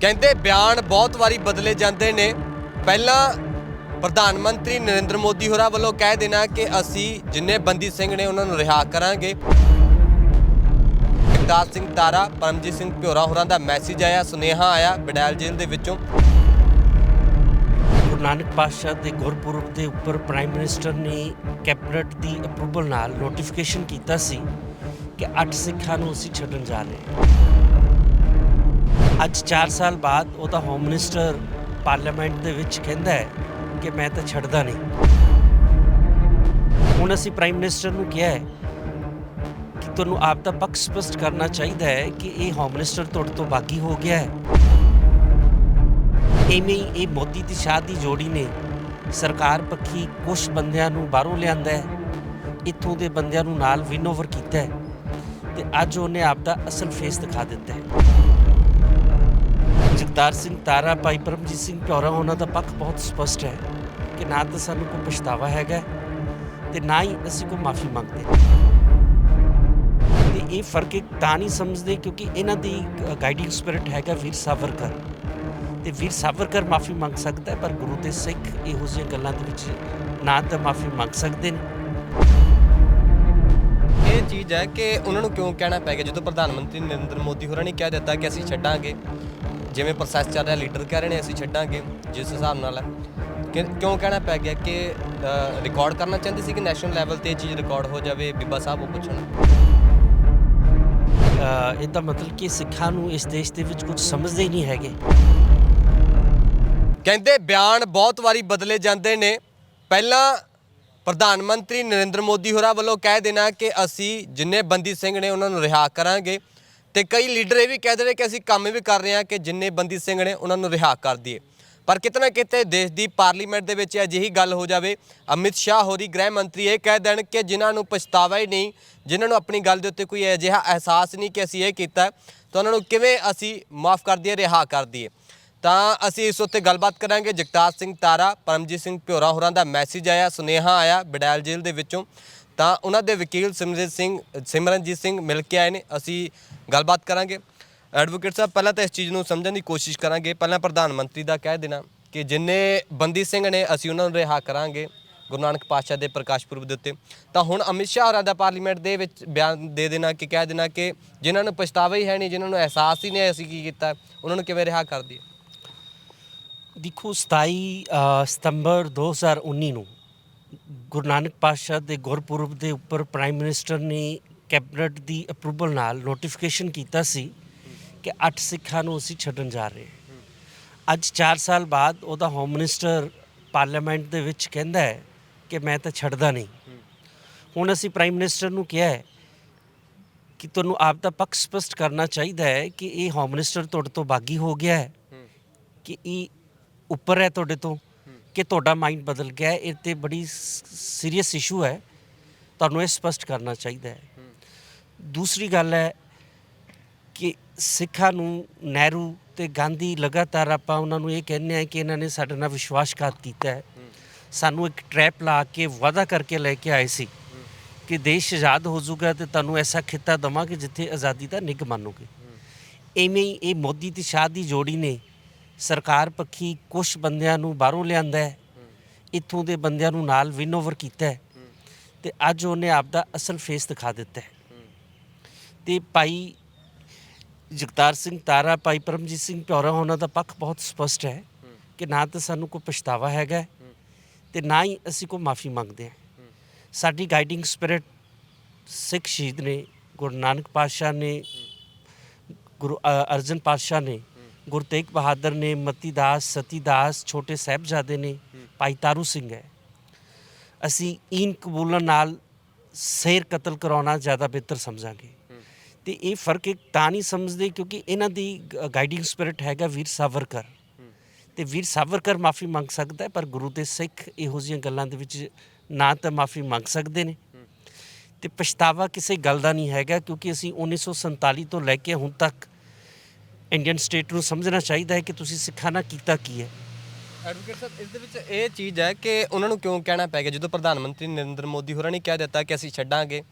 ਕਹਿੰਦੇ ਬਿਆਨ ਬਹੁਤ ਵਾਰੀ ਬਦਲੇ ਜਾਂਦੇ ਨੇ। ਪਹਿਲਾਂ ਪ੍ਰਧਾਨ ਮੰਤਰੀ ਨਰਿੰਦਰ ਮੋਦੀ ਹੋਰਾਂ ਵੱਲੋਂ ਕਹਿ ਦੇਣਾ ਕਿ ਅਸੀਂ ਜਿੰਨੇ ਬੰਦੀ ਸਿੰਘ ਨੇ ਉਹਨਾਂ ਨੂੰ ਰਿਹਾ ਕਰਾਂਗੇ। ਜਗਤਾਰ ਸਿੰਘ ਤਾਰਾ, ਪਰਮਜੀਤ ਸਿੰਘ ਭਿਓਰਾ ਹੋਰਾਂ ਦਾ ਮੈਸੇਜ ਆਇਆ, ਸੁਨੇਹਾ ਆਇਆ ਬਡੈਲ ਜੇਲ੍ਹ ਦੇ ਵਿੱਚੋਂ। ਗੁਰੂ ਨਾਨਕ ਪਾਤਸ਼ਾਹ ਦੇ ਗੁਰਪੁਰਬ ਦੇ ਉੱਪਰ ਪ੍ਰਾਈਮ ਮਿਨਿਸਟਰ ਨੇ ਕੈਬਨਿਟ ਦੀ ਅਪਰੂਵਲ ਨਾਲ ਨੋਟੀਫਿਕੇਸ਼ਨ ਕੀਤਾ ਸੀ ਕਿ 8 ਸਿੱਖਾਂ ਨੂੰ ਅਸੀਂ ਛੱਡਣ ਜਾ ਰਹੇ ਹਾਂ। ਅੱਜ 4 ਸਾਲ ਬਾਅਦ ਉਹਦਾ ਹੋਮ ਮਿਨਿਸਟਰ ਪਾਰਲੀਮੈਂਟ ਦੇ ਵਿੱਚ ਕਹਿੰਦਾ ਹੈ ਕਿ ਮੈਂ ਤਾਂ ਛੱਡਦਾ ਨਹੀਂ। ਹੁਣ ਅਸੀਂ ਪ੍ਰਾਈਮ ਮਿਨਿਸਟਰ ਨੂੰ ਕਿਹਾ ਹੈ ਕਿ ਤੁਹਾਨੂੰ ਆਪ ਦਾ ਪੱਖ ਸਪਸ਼ਟ ਕਰਨਾ ਚਾਹੀਦਾ ਹੈ ਕਿ ਇਹ ਹੋਮ ਮਿਨਿਸਟਰ ਤੁਹਾਡੇ ਤੋਂ ਬਾਗੀ ਹੋ ਗਿਆ ਹੈ। ਐਵੇਂ ਹੀ ਇਹ ਮੋਦੀ ਤੇ ਸ਼ਾਹ ਦੀ ਜੋੜੀ ਨੇ ਸਰਕਾਰ ਪੱਖੀ ਕੁਝ ਬੰਦਿਆਂ ਨੂੰ ਬਾਹਰੋਂ ਲਿਆਂਦਾ ਹੈ, ਇੱਥੋਂ ਦੇ ਬੰਦਿਆਂ ਨੂੰ ਨਾਲ ਵਿਨ ਓਵਰ ਕੀਤਾ ਹੈ ਤੇ ਅੱਜ ਉਹਨੇ ਆਪ ਦਾ ਅਸਲ ਫੇਸ ਦਿਖਾ ਦਿੱਤਾ ਹੈ। ਜਗਤਾਰ ਸਿੰਘ ਤਾਰਾ ਭਾਈ ਪਰਮਜੀਤ ਸਿੰਘ ਪਿਓਰਾ ਉਹਨਾਂ ਦਾ ਪੱਖ ਬਹੁਤ ਸਪਸ਼ਟ ਹੈ ਕਿ ਨਾ ਤਾਂ ਸਾਨੂੰ ਕੋਈ ਪਛਤਾਵਾ ਹੈਗਾ ਤੇ ਨਾ ਹੀ ਅਸੀਂ ਕੋਈ ਮਾਫੀ ਮੰਗਦੇ। ਤੇ ਇਹ ਫ਼ਰਕ ਇੱਕ ਤਾਂ ਨਹੀਂ ਸਮਝਦੇ ਕਿਉਂਕਿ ਇਹਨਾਂ ਦੀ ਗਾਈਡਿੰਗ ਸਪਿਰਿਟ ਹੈਗਾ ਵੀਰ ਸਾਵਰਕਰ। ਤੇ ਵੀਰ ਸਾਵਰਕਰ ਮਾਫੀ ਮੰਗ ਸਕਦਾ ਪਰ ਗੁਰੂ ਤੇ ਸਿੱਖ ਇਹੋ ਜਿਹੀਆਂ ਗੱਲਾਂ ਦੇ ਵਿੱਚ ਨਾ ਤਾਂ ਮਾਫੀ ਮੰਗ ਸਕਦੇ ਨੇ। ਇਹ ਚੀਜ਼ ਹੈ ਕਿ ਉਹਨਾਂ ਨੂੰ ਕਿਉਂ ਕਹਿਣਾ ਪੈ ਗਿਆ? ਜਦੋਂ ਪ੍ਰਧਾਨ ਮੰਤਰੀ ਨਰਿੰਦਰ ਮੋਦੀ ਹੋਰਾਂ ਨੇ ਕਹਿ ਦਿੱਤਾ ਕਿ ਅਸੀਂ ਛੱਡਾਂਗੇ ਜਿਵੇਂ ਪ੍ਰੋਸੈਸ ਚੱਲ ਰਿਹਾ ਲੀਡਰ ਕਹਿ ਰਹੇ ਨੇ ਅਸੀਂ ਛੱਡਾਂਗੇ ਜਿਸ ਹਿਸਾਬ ਨਾਲ ਕਿ- ਕਿਉਂ ਕਹਿਣਾ ਪੈ ਗਿਆ ਕਿ ਰਿਕਾਰਡ ਕਰਨਾ ਚਾਹੁੰਦੇ ਸੀ ਕਿ ਨੈਸ਼ਨਲ ਲੈਵਲ ਤੇ ਇਹ ਚੀਜ਼ ਰਿਕਾਰਡ ਹੋ ਜਾਵੇ? ਬੀਬਾ ਸਾਹਿਬ ਉਹ ਪੁੱਛਣ। ਅ, ਇਹਦਾ ਮਤਲਬ ਕਿ ਸਿੱਖਾਂ ਨੂੰ ਇਸ ਦੇਸ਼ ਦੇ ਵਿੱਚ ਕੁਝ ਸਮਝਦੇ ਹੀ ਨਹੀਂ ਹੈਗੇ। ਕਹਿੰਦੇ ਬਿਆਨ ਬਹੁਤ ਵਾਰੀ ਬਦਲੇ ਜਾਂਦੇ ਨੇ। ਪਹਿਲਾਂ ਪ੍ਰਧਾਨ ਮੰਤਰੀ ਨਰਿੰਦਰ ਮੋਦੀ ਹੋਰਾਂ ਵੱਲੋਂ ਕਹਿ ਦੇਣਾ ਕਿ ਅਸੀਂ ਜਿੰਨੇ ਬੰਦੀ ਸਿੰਘ ਨੇ ਉਹਨਾਂ ਨੂੰ ਰਿਹਾ ਕਰਾਂਗੇ। ਤੇ ਕਈ ਲੀਡਰ ਇਹ ਵੀ ਕਹਿ ਰਹੇ ਕਿ ਅਸੀਂ ਕੰਮ ਵੀ ਕਰ ਰਹੇ ਹਾਂ ਕਿ ਜਿੰਨੇ ਬੰਦੀ ਸਿੰਘ ਨੇ ਉਹਨਾਂ ਨੂੰ ਰਿਹਾ ਕਰ ਦਈਏ। ਪਰ ਕਿਤੇ ਨਾ ਕਿਤੇ ਦੇਸ਼ ਦੀ ਪਾਰਲੀਮੈਂਟ ਦੇ ਵਿੱਚ ਅਜਿਹੀ ਗੱਲ ਹੋ ਜਾਵੇ, ਅਮਿਤ ਸ਼ਾਹ ਹੋਰੀ ਗ੍ਰਹਿ ਮੰਤਰੀ ਇਹ ਕਹਿ ਦੇਣ ਕਿ ਜਿਨ੍ਹਾਂ ਨੂੰ ਪਛਤਾਵਾ ਹੀ ਨਹੀਂ, ਜਿਨ੍ਹਾਂ ਨੂੰ ਆਪਣੀ ਗੱਲ ਦੇ ਉੱਤੇ ਕੋਈ ਅਜਿਹਾ ਅਹਿਸਾਸ ਨਹੀਂ ਕਿ ਅਸੀਂ ਇਹ ਕੀਤਾ, ਤਾਂ ਉਹਨਾਂ ਨੂੰ ਕਿਵੇਂ ਅਸੀਂ ਮਾਫ ਕਰ ਦਈਏ, ਰਿਹਾ ਕਰ ਦਈਏ। ਤਾਂ ਅਸੀਂ ਇਸ ਉੱਤੇ ਗੱਲਬਾਤ ਕਰਾਂਗੇ ਜਗਤਾਰ ਸਿੰਘ ਤਾਰਾ, ਪਰਮਜੀਤ ਸਿੰਘ ਭਿਓਰਾ ਹੋਰਾਂ ਦਾ ਮੈਸੇਜ ਆਇਆ, ਸੁਨੇਹਾ ਆਇਆ ਬਡੈਲ ਜੇਲ੍ਹ ਦੇ ਵਿੱਚੋਂ। ਤਾਂ ਉਹਨਾਂ ਦੇ ਵਕੀਲ ਸਿਮਰਜੀਤ ਸਿੰਘ ਸਿਮਰਨਜੀਤ ਸਿੰਘ ਮਿਲ ਕੇ ਆਏ ਨੇ। ਅਸੀਂ ਗੱਲਬਾਤ ਕਰਾਂਗੇ। ਐਡਵੋਕੇਟ ਸਾਹਿਬ ਪਹਿਲਾਂ ਤਾਂ ਇਸ ਚੀਜ਼ ਨੂੰ ਸਮਝਣ ਦੀ ਕੋਸ਼ਿਸ਼ ਕਰਾਂਗੇ। ਪਹਿਲਾਂ ਪ੍ਰਧਾਨ ਮੰਤਰੀ ਦਾ ਕਹਿ ਦੇਣਾ ਕਿ ਜਿੰਨੇ ਬੰਦੀ ਸਿੰਘ ਨੇ ਅਸੀਂ ਉਹਨਾਂ ਨੂੰ ਰਿਹਾ ਕਰਾਂਗੇ ਗੁਰੂ ਨਾਨਕ ਪਾਤਸ਼ਾਹ ਦੇ ਪ੍ਰਕਾਸ਼ ਪੁਰਬ ਦੇ ਉੱਤੇ। ਤਾਂ ਹੁਣ ਅਮਿਤ ਸ਼ਾਹ ਹੋਰਾਂ ਦਾ ਪਾਰਲੀਮੈਂਟ ਦੇ ਵਿੱਚ ਬਿਆਨ ਦੇ ਦੇਣਾ ਕਿ ਕਹਿ ਦੇਣਾ ਕਿ ਜਿਨ੍ਹਾਂ ਨੂੰ ਪਛਤਾਵਾ ਹੀ ਹੈ ਨਹੀਂ ਜਿਨ੍ਹਾਂ ਨੂੰ ਅਹਿਸਾਸ ਹੀ ਨਹੀਂ ਅਸੀਂ ਕੀ ਕੀਤਾ ਉਹਨਾਂ ਨੂੰ ਕਿਵੇਂ ਰਿਹਾ ਕਰ ਦਈਏ? ਦੇਖੋ 27 ਅ, ਸਤੰਬਰ 2019 ਨੂੰ ਗੁਰੂ ਨਾਨਕ ਪਾਤਸ਼ਾਹ ਦੇ ਗੁਰਪੁਰਬ ਦੇ ਉੱਪਰ ਪ੍ਰਾਈਮ ਮਿਨਿਸਟਰ ਨੇ ਕੈਬਨਿਟ ਦੀ ਅਪਰੂਵਲ ਨਾਲ ਨੋਟੀਫਿਕੇਸ਼ਨ ਕੀਤਾ ਸੀ ਕਿ 8 ਸਿੱਖਾਂ ਨੂੰ ਅਸੀਂ ਛੱਡਣ ਜਾ ਰਹੇ ਹਾਂ। ਅੱਜ 4 ਸਾਲ ਬਾਅਦ ਉਹਦਾ ਹੋਮ ਮਿਨਿਸਟਰ ਪਾਰਲੀਮੈਂਟ ਦੇ ਵਿੱਚ ਕਹਿੰਦਾ ਹੈ ਕਿ ਮੈਂ ਤਾਂ ਛੱਡਦਾ ਨਹੀਂ। ਹੁਣ ਅਸੀਂ ਪ੍ਰਾਈਮ ਮਿਨਿਸਟਰ ਨੂੰ ਕਿਹਾ ਹੈ ਕਿ ਤੁਹਾਨੂੰ ਆਪ ਦਾ ਪੱਖ ਸਪਸ਼ਟ ਕਰਨਾ ਚਾਹੀਦਾ ਹੈ ਕਿ ਇਹ ਹੋਮ ਮਿਨਿਸਟਰ ਤੁਹਾਡੇ ਤੋਂ ਬਾਗੀ ਹੋ ਗਿਆ ਹੈ ਕਿ ਇਹ ਉੱਪਰ ਹੈ ਤੁਹਾਡੇ ਤੋਂ? ਕਿ ਤੁਹਾਡਾ ਮਾਈਂਡ ਬਦਲ ਗਿਆ ਹੈ ਇਹ ਤੇ ਬੜੀ ਸੀਰੀਅਸ ਇਸ਼ੂ ਹੈ। ਤੁਹਾਨੂੰ ਇਹ ਸਪਸ਼ਟ ਕਰਨਾ ਚਾਹੀਦਾ ਹੈ। ਦੂਸਰੀ ਗੱਲ ਹੈ ਕਿ ਸਿੱਖਾਂ ਨੂੰ ਨਹਿਰੂ ਤੇ ਗਾਂਧੀ ਲਗਾਤਾਰ ਆਪਾਂ ਉਹਨਾਂ ਨੂੰ ਇਹ ਕਹਿੰਦੇ ਆ ਕਿ ਇਹਨਾਂ ਨੇ ਸਾਡੇ ਨਾਲ ਵਿਸ਼ਵਾਸਘਾਤ ਕੀਤਾ ਹੈ। ਸਾਨੂੰ ਇੱਕ ਟ੍ਰੈਪ ਲਾ ਕੇ ਵਾਅਦਾ ਕਰਕੇ ਲੈ ਕੇ ਆਏ ਸੀ ਕਿ ਦੇਸ਼ ਆਜ਼ਾਦ ਹੋ ਜਾਊਗਾ ਤੇ ਤੁਹਾਨੂੰ ਐਸਾ ਖਿੱਤਾ ਦਵਾਂਗੇ ਜਿੱਥੇ ਆਜ਼ਾਦੀ ਦਾ ਨਿੱਘ ਮੰਨੋਗੇ। ਐਵੇਂ ਹੀ ਇਹ ਮੋਦੀ ਤੇ ਸ਼ਾਹ ਦੀ ਜੋੜੀ ਨੇ ਸਰਕਾਰ ਪੱਖੀ ਕੁਝ ਬੰਦਿਆਂ ਨੂੰ ਬਾਹਰੋਂ ਲਿਆਂਦਾ ਹੈ, ਇੱਥੋਂ ਦੇ ਬੰਦਿਆਂ ਨੂੰ ਨਾਲ ਵਿਨ ਓਵਰ ਕੀਤਾ ਹੈ ਤੇ ਅੱਜ ਉਹਨੇ ਆਪ ਦਾ ਅਸਲ ਫੇਸ ਦਿਖਾ ਦਿੱਤਾ ਹੈ। ਤੇ ਭਾਈ ਜਗਤਾਰ ਸਿੰਘ ਤਾਰਾ, ਭਾਈ ਪਰਮਜੀਤ ਸਿੰਘ ਪਿਓਰਾ ਉਹਨਾਂ ਦਾ ਪੱਖ ਬਹੁਤ ਸਪਸ਼ਟ ਹੈ ਕਿ ਨਾ ਤਾਂ ਸਾਨੂੰ ਕੋਈ ਪਛਤਾਵਾ ਹੈਗਾ ਤੇ ਨਾ ਹੀ ਅਸੀਂ ਕੋਈ ਮਾਫੀ ਮੰਗਦੇ ਹਾਂ। ਸਾਡੀ ਗਾਈਡਿੰਗ ਸਪਿਰਿਟ ਸਿੱਖ ਸ਼ਹੀਦ ਨੇ, ਗੁਰੂ ਨਾਨਕ ਪਾਤਸ਼ਾਹ ਨੇ, ਗੁਰੂ ਅਰਜਨ ਪਾਤਸ਼ਾਹ ਨੇ ਗੁਰੂ ਤੇਗ ਬਹਾਦਰ ਨੇ ਮਤੀ ਦਾਸ ਸਤੀ ਦਾਸ ਛੋਟੇ ਸਾਹਿਬਜ਼ਾਦੇ ਨੇ ਭਾਈ ਤਾਰੂ ਸਿੰਘ ਹੈ। ਅਸੀਂ ਇਨ ਕਬੂਲਣ ਨਾਲ ਸ਼ੇਰ ਕਤਲ ਕਰਾਉਣਾ ਜ਼ਿਆਦਾ ਬਿਹਤਰ ਸਮਝਾਂਗੇ। ਤੇ ਇਹ ਫ਼ਰਕ ਇੱਕ ਤਾਂ ਨਹੀਂ ਸਮਝਦੇ ਕਿਉਂਕਿ ਇਹਨਾਂ ਦੀ ਗਾਈਡਿੰਗ ਸਪਿਰਿਟ ਹੈਗਾ ਵੀਰ ਸਾਵਰਕਰ। ਤੇ ਵੀਰ ਸਾਵਰਕਰ ਮਾਫੀ ਮੰਗ ਸਕਦਾ ਹੈ ਪਰ ਗੁਰੂ ਤੇ ਸਿੱਖ ਇਹੋ ਜਿਹੀਆਂ ਗੱਲਾਂ ਦੇ ਵਿੱਚ ਨਾ ਤਾਂ ਮਾਫੀ ਮੰਗ ਸਕਦੇ ਨੇ। ਤੇ ਪਛਤਾਵਾ ਕਿਸੇ ਗੱਲ ਦਾ ਨਹੀਂ ਹੈਗਾ ਕਿਉਂਕਿ ਅਸੀਂ 1947 ਤੋਂ ਲੈ ਕੇ ਹੁਣ ਤੱਕ ਇੰਡੀਅਨ ਸਟੇਟ ਨੂੰ ਸਮਝਣਾ ਚਾਹੀਦਾ ਹੈ ਕਿ ਤੁਸੀਂ ਸਿੱਖਾਂ ਨਾਲ ਕੀਤਾ ਕੀ ਹੈ। ਐਡਵੋਕੇਟ ਸਾਹਿਬ ਇਸ ਦੇ ਵਿੱਚ ਇਹ ਚੀਜ਼ ਹੈ ਕਿ ਉਹਨਾਂ ਨੂੰ ਕਿਉਂ ਕਹਿਣਾ ਪੈ ਗਿਆ? ਜਦੋਂ ਪ੍ਰਧਾਨ ਮੰਤਰੀ ਨਰਿੰਦਰ ਮੋਦੀ ਹੋਰਾਂ ਨੇ ਕਹਿ ਦਿੱਤਾ ਕਿ ਅਸੀਂ ਛੱਡਾਂਗੇ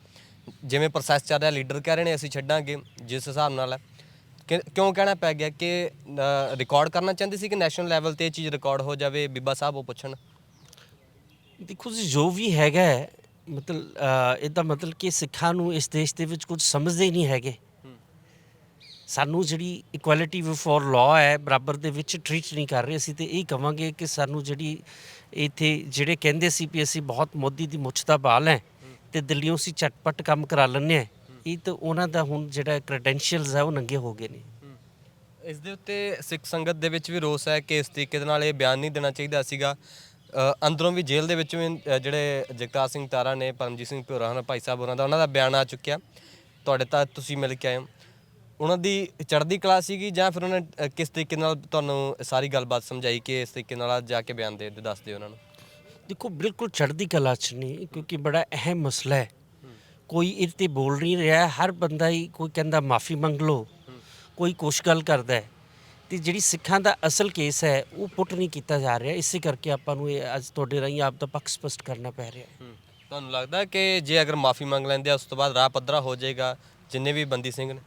ਜਿਵੇਂ ਪ੍ਰੋਸੈਸ ਚੱਲ ਰਿਹਾ ਲੀਡਰ ਕਹਿ ਰਹੇ ਨੇ ਅਸੀਂ ਛੱਡਾਂਗੇ ਜਿਸ ਹਿਸਾਬ ਨਾਲ ਕਿਉਂ ਕਹਿਣਾ ਪੈ ਗਿਆ ਕਿ ਰਿਕਾਰਡ ਕਰਨਾ ਚਾਹੁੰਦੇ ਸੀ ਕਿ ਨੈਸ਼ਨਲ ਲੈਵਲ ਤੇ ਇਹ ਚੀਜ਼ ਰਿਕਾਰਡ ਹੋ ਜਾਵੇ? ਬੀਬਾ ਸਾਹਿਬ ਉਹ ਪੁੱਛਣ। ਦੇਖੋ ਜੀ ਜੋ ਵੀ ਹੈਗਾ ਹੈ, ਮਤਲਬ ਇਹਦਾ ਮਤਲਬ ਕਿ ਸਿੱਖਾਂ ਨੂੰ ਇਸ ਦੇਸ਼ ਦੇ ਵਿੱਚ ਕੁਝ ਸਮਝਦੇ ਹੀ ਨਹੀਂ ਹੈਗੇ। ਸਾਨੂੰ ਜਿਹੜੀ ਇਕੁਐਲਿਟੀ ਬਿਫੋਰ ਲਾਅ ਹੈ, ਬਰਾਬਰ ਦੇ ਵਿੱਚ ਟ੍ਰੀਟ ਨਹੀਂ ਕਰ ਰਹੇ। ਅਸੀਂ ਤੇ ਇਹ ਕਵਾਂਗੇ ਕਿ ਸਾਨੂੰ ਜਿਹੜੀ ਇੱਥੇ ਜਿਹੜੇ ਕਹਿੰਦੇ ਸੀ ਵੀ ਅਸੀਂ ਬਹੁਤ ਮੋਦੀ ਦੀ ਮੁੱਛ ਦਾ ਬਾਲ ਹੈ ਤੇ ਦਿੱਲੀੋਂ ਅਸੀਂ ਝਟਪਟ ਕੰਮ ਕਰਾ ਲੈਂਦੇ ਆ ਇਹ ਤਾਂ ਉਹਨਾਂ ਦਾ ਹੁਣ ਜਿਹੜਾ ਕ੍ਰੈਡੈਂਸ਼ੀਅਲਸ ਹੈ, ਉਹ ਨੰਗੇ ਹੋ ਗਏ ਨੇ। ਇਸ ਦੇ ਉੱਤੇ ਸਿੱਖ ਸੰਗਤ ਦੇ ਵਿੱਚ ਵੀ ਰੋਸ ਹੈ ਕਿ ਇਸ ਤਰੀਕੇ ਦੇ ਨਾਲ ਇਹ ਬਿਆਨ ਨਹੀਂ ਦੇਣਾ ਚਾਹੀਦਾ ਸੀਗਾ। ਅੰਦਰੋਂ ਵੀ ਜੇਲ੍ਹ ਦੇ ਵਿੱਚ ਵੀ ਜਿਹੜੇ ਜਗਤਾਰ ਸਿੰਘ ਤਾਰਾ ਨੇ, ਪਰਮਜੀਤ ਸਿੰਘ ਭੋਰਾ ਹਨ ਭਾਈ ਸਾਹਿਬ ਹੋਰਾਂ ਦਾ, ਉਹਨਾਂ ਦਾ ਬਿਆਨ ਆ ਚੁੱਕਿਆ। ਤੁਹਾਡੇ ਤਾਂ ਤੁਸੀਂ ਮਿਲ ਕੇ ਆਏ ਹੋ। ਉਹਨਾਂ ਦੀ ਚੜ੍ਹਦੀ ਕਲਾ ਸੀਗੀ ਜਾਂ ਫਿਰ ਉਹਨਾਂ ਨੇ ਕਿਸ ਤਰੀਕੇ ਨਾਲ ਤੁਹਾਨੂੰ ਸਾਰੀ ਗੱਲਬਾਤ ਸਮਝਾਈ ਕਿ ਇਸ ਤਰੀਕੇ ਨਾਲ ਜਾ ਕੇ ਬਿਆਨ ਦੇ ਦੇ ਦੱਸ ਦਿਓ ਉਹਨਾਂ ਨੂੰ? ਦੇਖੋ ਬਿਲਕੁਲ ਚੜ੍ਹਦੀ ਕਲਾ ਚ ਨਹੀਂ ਕਿਉਂਕਿ ਬੜਾ ਅਹਿਮ ਮਸਲਾ ਹੈ। ਕੋਈ ਇਹ ਤੇ ਬੋਲ ਨਹੀਂ ਰਿਹਾ ਹਰ ਬੰਦਾ ਹੀ ਕੋਈ ਕਹਿੰਦਾ ਮਾਫੀ ਮੰਗ ਲਓ। ਕੋਈ ਕੁਛ ਗੱਲ ਕਰਦਾ ਹੈ। ਤੇ ਜਿਹੜੀ ਸਿੱਖਾਂ ਦਾ ਅਸਲ ਕੇਸ ਹੈ ਉਹ ਪੁੱਟ ਨਹੀਂ ਕੀਤਾ ਜਾ ਰਿਹਾ। ਇਸੇ ਕਰਕੇ ਆਪਾਂ ਨੂੰ ਇਹ ਅੱਜ ਤੁਹਾਡੇ ਰਾਹੀਂ ਆਪ ਦਾ ਪੱਖ ਸਪਸ਼ਟ ਕਰਨਾ ਪੈ ਰਿਹਾ ਹੈ। ਤੁਹਾਨੂੰ ਲੱਗਦਾ ਕਿ ਜੇ ਅਗਰ ਮਾਫੀ ਮੰਗ ਲੈਂਦੇ ਆ ਉਸ ਤੋਂ ਬਾਅਦ ਰਾਹ ਪੱਧਰਾ ਹੋ ਜਾਏਗਾ ਜਿੰਨੇ ਵੀ ਬੰਦੀ ਸਿੰਘ ਨੇ?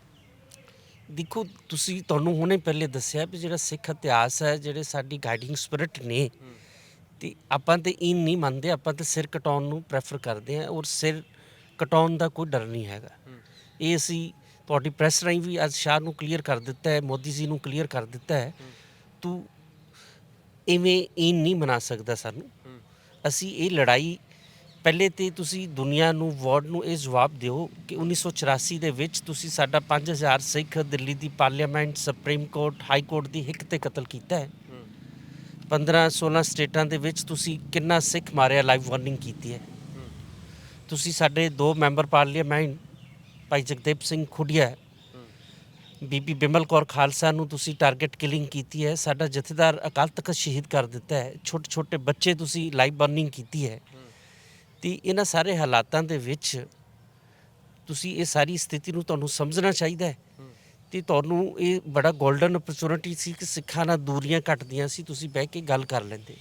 ਦੇਖੋ, ਤੁਸੀਂ ਤੁਹਾਨੂੰ ਹੁਣੇ ਪਹਿਲੇ ਦੱਸਿਆ ਵੀ ਜਿਹੜਾ ਸਿੱਖ ਇਤਿਹਾਸ ਹੈ, ਜਿਹੜੇ ਸਾਡੀ ਗਾਈਡਿੰਗ ਸਪਿਰਿਟ ਨੇ, ਤੇ ਆਪਾਂ ਤੇ ਇਹ ਨਹੀਂ ਮੰਨਦੇ, ਆਪਾਂ ਤੇ ਸਿਰ ਕਟਾਉਣ ਨੂੰ ਪ੍ਰੈਫਰ ਕਰਦੇ ਹਾਂ ਔਰ ਸਿਰ ਕਟਾਉਣ ਦਾ ਕੋਈ ਡਰ ਨਹੀਂ ਹੈਗਾ। ਇਹ ਅਸੀਂ ਤੁਹਾਡੀ ਪ੍ਰੈਸ ਰਾਹੀਂ ਵੀ ਅੱਜ ਸ਼ਾਹ ਨੂੰ ਕਲੀਅਰ ਕਰ ਦਿੱਤਾ ਹੈ, ਮੋਦੀ ਜੀ ਨੂੰ ਕਲੀਅਰ ਕਰ ਦਿੱਤਾ ਹੈ। ਤੂੰ ਇਵੇਂ ਇਹ ਨਹੀਂ ਮਨਾ ਸਕਦਾ ਸਾਨੂੰ। ਅਸੀਂ ਇਹ ਲੜਾਈ ਪਹਿਲੇ ਤੇ ਤੁਸੀਂ ਦੁਨੀਆ ਨੂੰ ਵਾਰਡ ਨੂੰ ਇਹ ਜਵਾਬ ਦਿਓ ਕਿ 1984 ਦੇ ਵਿੱਚ ਤੁਸੀਂ ਸਾਡਾ 5000 ਸਿੱਖ ਦਿੱਲੀ ਦੀ parliament, supreme court, high court ਦੀ ਹਿੱਕ ਤੇ ਕਤਲ ਕੀਤਾ ਹੈ। 15 16 ਸਟੇਟਾਂ ਦੇ ਵਿੱਚ ਤੁਸੀਂ ਕਿੰਨਾ ਸਿੱਖ ਮਾਰਿਆ ਲਾਈਵ ਵਾਰਨਿੰਗ ਕੀਤੀ ਹੈ। ਤੁਸੀਂ ਸਾਡੇ ਦੋ ਮੈਂਬਰ ਪਾਰਲੀਮੈਂਟ, ਭਾਈ ਜਗਦੇਵ ਸਿੰਘ ਖੁੱਡੀਆ ਬੀਬੀ ਬਿਮਲ ਕੌਰ ਖਾਲਸਾ ਨੂੰ ਤੁਸੀਂ ਟਾਰਗੇਟ ਕਿਲਿੰਗ ਕੀਤੀ ਹੈ, ਸਾਡਾ ਜਥੇਦਾਰ ਅਕਾਲ ਤਖਤ ਸ਼ਹੀਦ ਕਰ ਦਿੱਤਾ ਹੈ ਛੋਟੇ ਛੋਟੇ ਬੱਚੇ ਤੁਸੀਂ ਲਾਈਵ ਬਰਨਿੰਗ ਕੀਤੀ ਹੈ। ਤੇ ਇਹਨਾਂ ਸਾਰੇ ਹਾਲਾਤਾਂ ਦੇ ਵਿੱਚ ਤੁਸੀਂ ਇਹ ਸਾਰੀ ਸਥਿਤੀ ਨੂੰ ਤੁਹਾਨੂੰ ਸਮਝਣਾ ਚਾਹੀਦਾ ਹੈ। ਤੇ ਤੁਹਾਨੂੰ ਇਹ ਬੜਾ 골ਡਨ ਓਪਰਚੁਨਿਟੀ ਸੀ ਕਿ ਸਿੱਖਾਂ ਨਾਲ ਦੂਰੀਆਂ ਘਟਦੀਆਂ ਸੀ, ਤੁਸੀਂ ਬਹਿ ਕੇ ਗੱਲ ਕਰ ਲੈਂਦੇ।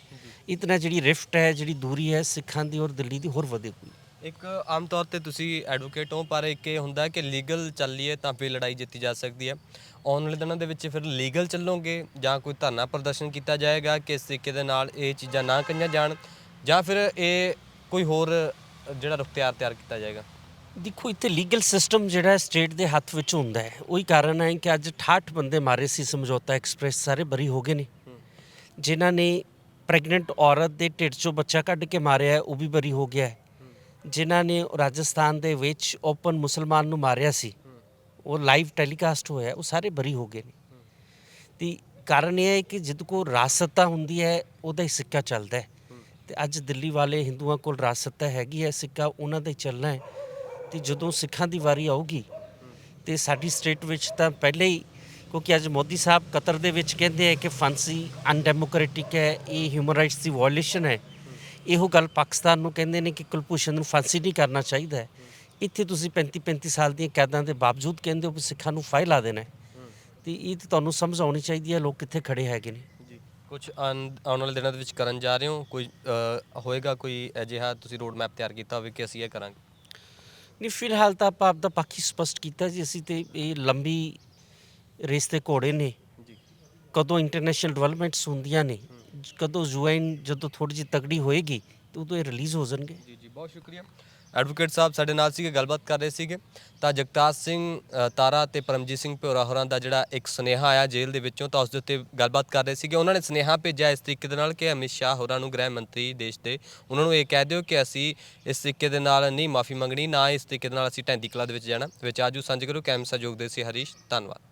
ਇਤਨਾ ਜਿਹੜੀ ਰਿਫਟ ਹੈ, ਜਿਹੜੀ ਦੂਰੀ ਹੈ ਸਿੱਖਾਂ ਦੀ ਔਰ ਦਿੱਲੀ ਦੀ ਹੋਰ ਵਧੇ ਹੋਈ। ਇੱਕ ਆਮ ਤੌਰ ਤੇ ਤੁਸੀਂ ਐਡਵੋਕੇਟ ਹੋ, ਪਰ ਇੱਕ ਇਹ ਹੁੰਦਾ ਕਿ ਲੀਗਲ ਚੱਲੀਏ ਤਾਂ ਫਿਰ ਲੜਾਈ ਜਿੱਤੀ ਜਾ ਸਕਦੀ ਹੈ। ਆਉਣ ਵਾਲੇ ਦਿਨਾਂ ਦੇ ਵਿੱਚ ਫਿਰ ਲੀਗਲ ਚੱਲੋਗੇ ਜਾਂ ਕੋਈ ਧਰਨਾ ਪ੍ਰਦਰਸ਼ਨ ਕੀਤਾ ਜਾਏਗਾ, ਕਿਸ ਤਰੀਕੇ ਦੇ ਨਾਲ ਇਹ ਚੀਜ਼ਾਂ ਨਾ ਕਹੀਆਂ ਜਾਣ ਜਾਂ ਫਿਰ ਇਹ ਕੋਈ ਹੋਰ ਜਿਹੜਾ ਰੁਖ ਤਿਆਰ ਕੀਤਾ ਜਾਏਗਾ? ਦੇਖੋ ਇੱਥੇ ਲੀਗਲ ਸਿਸਟਮ ਜਿਹੜਾ ਸਟੇਟ ਦੇ ਹੱਥ ਵਿੱਚ ਹੁੰਦਾ ਹੈ। ਉਹੀ ਕਾਰਨ ਹੈ ਕਿ ਅੱਜ 68 ਬੰਦੇ ਮਾਰੇ ਸੀ ਸਮਝੌਤਾ ਐਕਸਪ੍ਰੈਸ ਸਾਰੇ ਬਰੀ ਹੋ ਗਏ ਨੇ। ਜਿਨ੍ਹਾਂ ਨੇ ਪ੍ਰੈਗਨੈਂਟ ਔਰਤ ਦੇ ਢਿੱਡ 'ਚੋਂ ਬੱਚਾ ਕੱਢ ਕੇ ਮਾਰਿਆ ਹੈ, ਉਹ ਵੀ ਬਰੀ ਹੋ ਗਿਆ ਹੈ। ਜਿਨ੍ਹਾਂ ਨੇ ਰਾਜਸਥਾਨ ਦੇ ਵਿੱਚ ਓਪਨ ਮੁਸਲਮਾਨ ਨੂੰ ਮਾਰਿਆ ਸੀ ਉਹ ਲਾਈਵ ਟੈਲੀਕਾਸਟ ਹੋਇਆ ਉਹ ਸਾਰੇ ਬਰੀ ਹੋ ਗਏ ਨੇ। ਤੇ ਕਾਰਨ ਇਹ ਹੈ ਕਿ ਜਦ ਕੋ ਰਾਸਤਾ ਹੁੰਦੀ ਹੈ ਉਹਦਾ ਹੀ ਸਿੱਕਾ ਚੱਲਦਾ ਹੈ। ਤੇ ਅੱਜ ਦਿੱਲੀ ਵਾਲੇ ਹਿੰਦੂਆਂ ਕੋਲ ਰਾਸਤਾ ਹੈਗੀ ਹੈ, ਸਿੱਕਾ ਉਹਨਾਂ ਦਾ ਚੱਲਣਾ ਹੈ। ਤੇ ਜਦੋਂ ਸਿੱਖਾਂ ਦੀ ਵਾਰੀ ਆਊਗੀ ਤੇ ਸਾਡੀ ਸਟੇਟ ਵਿੱਚ ਤਾਂ ਪਹਿਲੇ ਹੀ, ਕਿਉਂਕਿ ਅੱਜ ਮੋਦੀ ਸਾਹਿਬ ਕਤਰ ਦੇ ਵਿੱਚ ਕਹਿੰਦੇ ਆ ਕਿ ਫਾਂਸੀ ਅਨਡੈਮੋਕ੍ਰੈਟਿਕ ਹੈ, ਇਹ ਹਿਊਮਨ ਰਾਈਟਸ ਦੀ ਵਾਇਓਲੇਸ਼ਨ ਹੈ। ਇਹੋ ਗੱਲ ਪਾਕਿਸਤਾਨ ਨੂੰ ਕਹਿੰਦੇ ਨੇ ਕਿ ਕੁਲਭੂਸ਼ਣ ਨੂੰ ਫਾਂਸੀ ਨਹੀਂ ਕਰਨਾ ਚਾਹੀਦਾ ਇੱਥੇ ਤੁਸੀਂ 35 35 ਸਾਲ ਦੀਆਂ ਕੈਦਾਂ ਦੇ ਬਾਵਜੂਦ ਕਹਿੰਦੇ ਹੋ ਕਿ ਸਿੱਖਾਂ ਨੂੰ ਫਾਇਲ ਲਾ ਦੇਣਾ ਹੈ। ਤੇ ਇਹ ਤਾਂ ਤੁਹਾਨੂੰ ਸਮਝ ਆਉਣੀ ਚਾਹੀਦੀ ਹੈ, ਲੋਕ ਕਿੱਥੇ ਖੜੇ ਹੈਗੇ ਨੇ। ਕੁਝ ਆਉਣ ਵਾਲੇ ਦਿਨਾਂ ਦੇ ਵਿੱਚ ਕਰਨ ਜਾ ਰਹੇ ਹੋ? ਕੋਈ ਅ, ਹੋਏਗਾ ਕੋਈ ਅਜਿਹਾ ਤੁਸੀਂ ਰੋਡ ਮੈਪ ਤਿਆਰ ਕੀਤਾ ਹੋਵੇ ਕਿ ਅਸੀਂ ਇਹ ਕਰਾਂਗੇ? ਨਹੀਂ ਫਿਲਹਾਲ ਤਾਂ ਆਪਾਂ ਆਪਦਾ ਪੱਖ ਹੀ ਸਪਸ਼ਟ ਕੀਤਾ ਜੀ। ਅਸੀਂ ਤੇ ਇਹ ਲੰਬੀ ਰੇਸ ਤੇ ਘੋੜੇ ਨੇ। ਜੀ। ਕਦੋਂ ਇੰਟਰਨੈਸ਼ਨਲ ਡਿਵੈਲਪਮੈਂਟਸ ਹੁੰਦੀਆਂ ਨੇ ਕਦੋਂ ਯੂਐਨ ਜਦੋਂ ਥੋੜੀ ਜਿਹੀ ਤਗੜੀ ਹੋਏਗੀ ਤੇ ਉਦੋਂ ਇਹ ਰਿਲੀਜ਼ ਹੋ ਜਾਣਗੇ। ਜੀ ਜੀ ਬਹੁਤ ਸ਼ੁਕਰੀਆ। ਐਡਵੋਕੇਟ ਸਾਹਿਬ ਸਾਡੇ ਨਾਲ ਸੀਗੇ ਗੱਲਬਾਤ ਕਰ ਰਹੇ ਸੀਗੇ। ਤਾਂ ਜਗਤਾਰ ਸਿੰਘ ਅ, ਤਾਰਾ ਤੇ ਪਰਮਜੀਤ ਸਿੰਘ ਭੋਰਾ ਹੋਰਾਂ ਦਾ ਜਿਹੜਾ ਇੱਕ ਸੁਨੇਹਾ ਆਇਆ ਜੇਲ੍ਹ ਦੇ ਵਿੱਚੋਂ ਤਾਂ ਉਸ ਦੇ ਉੱਤੇ ਗੱਲਬਾਤ ਕਰ ਰਹੇ ਸੀਗੇ। ਉਹਨਾਂ ਨੇ ਸੁਨੇਹਾ ਭੇਜਿਆ ਇਸ ਤਰੀਕੇ ਦੇ ਨਾਲ ਕਿ ਅਮਿਤ ਸ਼ਾਹ ਹੋਰਾਂ ਨੂੰ ਗ੍ਰਹਿ ਮੰਤਰੀ ਦੇਸ਼ ਦੇ ਉਹਨਾਂ ਨੂੰ ਇਹ ਕਹਿ ਦਿਓ ਕਿ ਅਸੀਂ ਇਸ ਤਰੀਕੇ ਦੇ ਨਾਲ ਨਹੀਂ ਮਾਫੀ ਮੰਗਣੀ ਨਾ ਇਸ ਤਰੀਕੇ ਦੇ ਨਾਲ ਅਸੀਂ ਢੈਂਦੀ ਕਲਾ ਦੇ ਵਿੱਚ ਜਾਣਾ। ਵਿੱਚ ਆਜੂ ਸਾਂਝੇ ਕਰੋ। ਕੈਮ ਸਹਿਯੋਗ ਦੇ ਸੀ ਹਰੀਸ਼। ਧੰਨਵਾਦ।